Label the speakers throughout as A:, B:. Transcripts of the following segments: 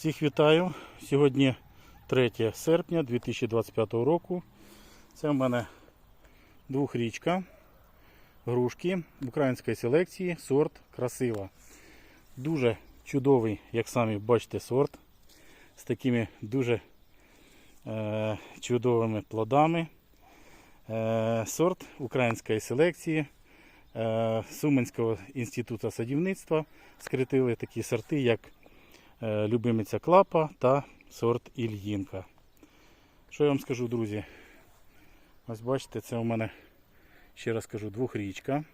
A: Всіх вітаю. Сьогодні 3 серпня 2025 року. Це в мене двохрічка грушки української селекції, сорт красива. Дуже чудовий, як самі бачите, сорт з такими дуже е, чудовими плодами. Е, сорт української селекції е, Суменського інституту садівництва скритили такі сорти, як Любимиця Клапа та сорт Ільїнка. Що я вам скажу, друзі? Ось бачите, це у мене, ще раз кажу, двохрічка.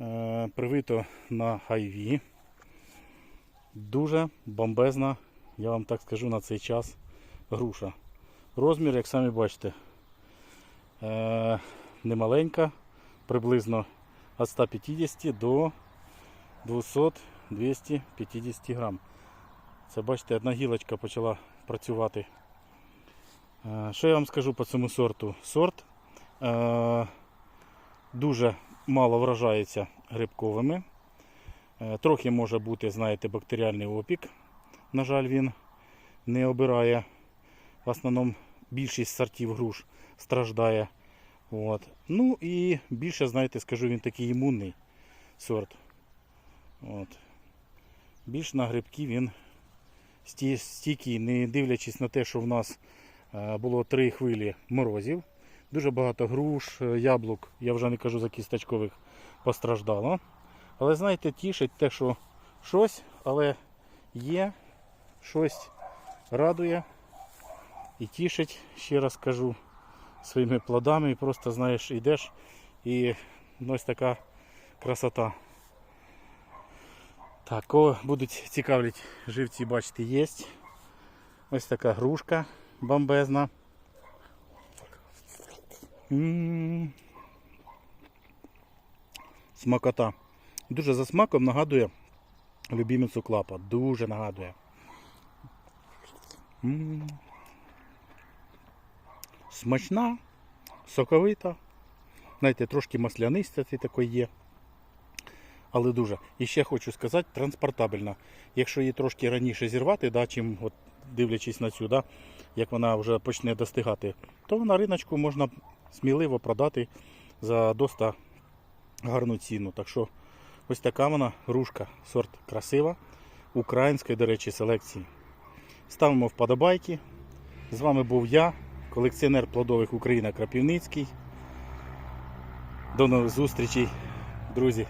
A: Е, Привито на хайві. Дуже бомбезна, я вам так скажу, на цей час груша. Розмір, як самі бачите, е, немаленька, приблизно від 150 до 200-250 грам. Це бачите, одна гілочка почала працювати. Е, Що я вам скажу по цьому сорту? Сорт е, дуже мало вражається грибковими. Е, Трохи може бути, знаєте, бактеріальний опік. На жаль, він не обирає. В основному більшість сортів груш страждає. От. Ну і більше, знаєте, скажу, він такий імунний сорт. От. Більш на грибки він стійкий, не дивлячись на те, що в нас е, було три хвилі морозів. Дуже багато груш, е, яблук, я вже не кажу за кісточкових, постраждало. Але знаєте, тішить те, що щось, але є, щось радує і тішить, ще раз кажу, своїми плодами. І просто знаєш, йдеш і ось така красота. Так, кого будуть цікавлять живці, бачите, є. Ось така грушка бомбезна. Смакота. Дуже за смаком нагадує любімицю клапа. Дуже нагадує. Смачна, соковита. Знаєте, трошки маслянистий такий є. Але дуже. І ще хочу сказати, транспортабельна. Якщо її трошки раніше зірвати, да, чим от, дивлячись на цю, да, як вона вже почне достигати, то на риночку можна сміливо продати за доста гарну ціну. Так що ось така вона грушка, сорт красива, української, до речі, селекції. Ставимо вподобайки. З вами був я, колекціонер плодових Україна Крапівницький. До нових зустрічей, друзі.